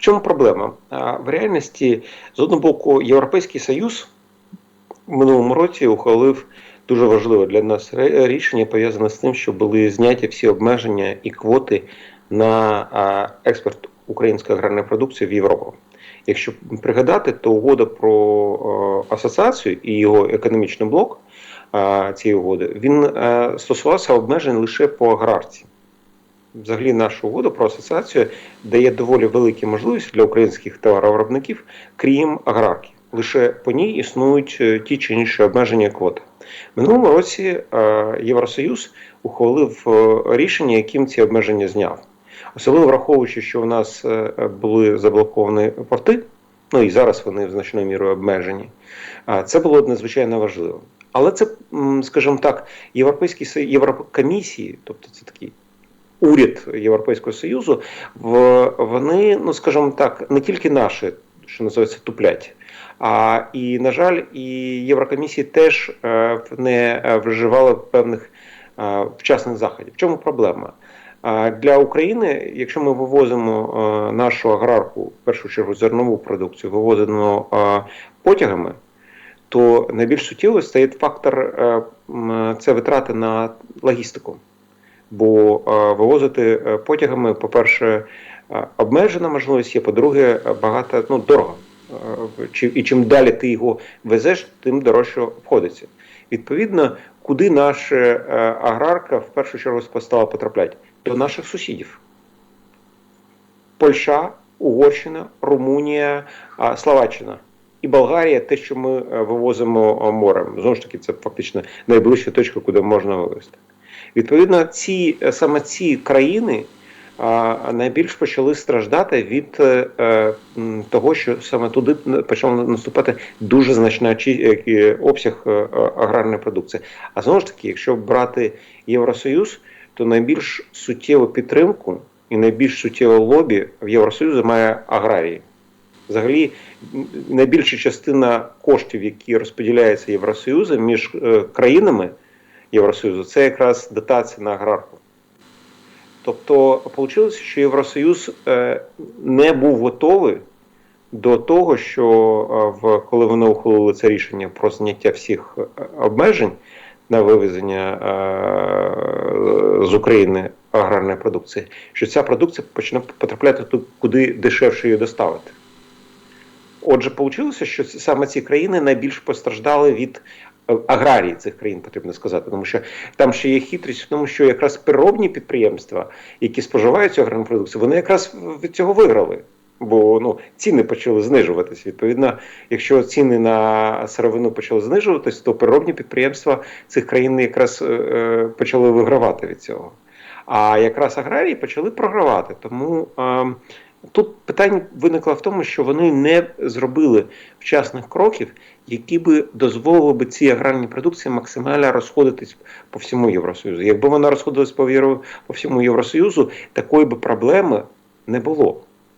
Чому проблема? В реальності, з одного боку, Європейський Союз в минулому році ухвалив дуже важливе для нас рішення, пов'язане з тим, що були зняті всі обмеження і квоти на експорт української аграрної продукції в Європу. Якщо пригадати, то угода про асоціацію і його економічний блок цієї угоди він стосувався обмежень лише по аграрці. Взагалі, наша угода про асоціацію дає доволі великі можливості для українських товаровиробників, крім аграрки. Лише по ній існують е, ті чи інші обмеження квоти. Минулому році е, Євросоюз ухвалив е, рішення, яким ці обмеження зняв. Особливо враховуючи, що в нас були заблоковані порти, ну і зараз вони в значною мірою обмежені. Це було надзвичайно важливо. Але це, скажімо так, Європейські Єврокомісії, тобто це такий уряд Європейського Союзу, вони, ну скажімо так, не тільки наші, що називається, туплять. А і на жаль, і Єврокомісії теж е, не вживали певних е, вчасних заходів. В чому проблема? Для України, якщо ми вивозимо е, нашу аграрку, в першу чергу зернову продукцію, вивозимо потягами, то найбільш суттєвий стає фактор це витрати на логістику. Бо вивозити потягами, по-перше, обмежена можливість є, по-друге, багато ну, дорого. І чим далі ти його везеш, тим дорожче обходиться. Відповідно, куди наша е, аграрка в першу чергу стала потрапляти? До наших сусідів. Польща, Угорщина, Румунія, Словаччина. І Болгарія те, що ми е, вивозимо морем. Знову ж таки, це фактично найближча точка, куди можна вивезти. Відповідно, ці саме ці країни найбільш почали страждати від е, е, того, що саме туди почав наступати дуже значний е, обсяг аграрної продукції. А знову ж таки, якщо брати Євросоюз, то найбільш суттєву підтримку і найбільш суттєве лобі в Євросоюзі має аграрії. Взагалі, найбільша частина коштів, які розподіляються Євросоюзом між країнами Євросоюзу, це якраз дотація на аграрку. Тобто, вийшло, що Євросоюз е, не був готовий до того, що е, коли вони ухвалили це рішення про зняття всіх е, обмежень на вивезення з України аграрної продукції, що ця продукція почне потрапляти тут, куди дешевше її доставити. Отже, вийшло, що саме ці країни найбільш постраждали від аграрії цих країн, потрібно сказати, тому що там ще є хитрість в тому, що якраз переробні підприємства, які споживають цю аграрну продукцію, вони якраз від цього виграли. Бо ну, ціни почали знижуватись. Відповідно, якщо ціни на сировину почали знижуватись, то переробні підприємства цих країн якраз е, е почали вигравати від цього. А якраз аграрії почали програвати. Тому е, Тут питання виникло в тому, що вони не зробили вчасних кроків, які би дозволили би цій аграрній продукції максимально розходитись по всьому Євросоюзу. Якби вона розходилась по всьому Євросоюзу, такої би проблеми не було.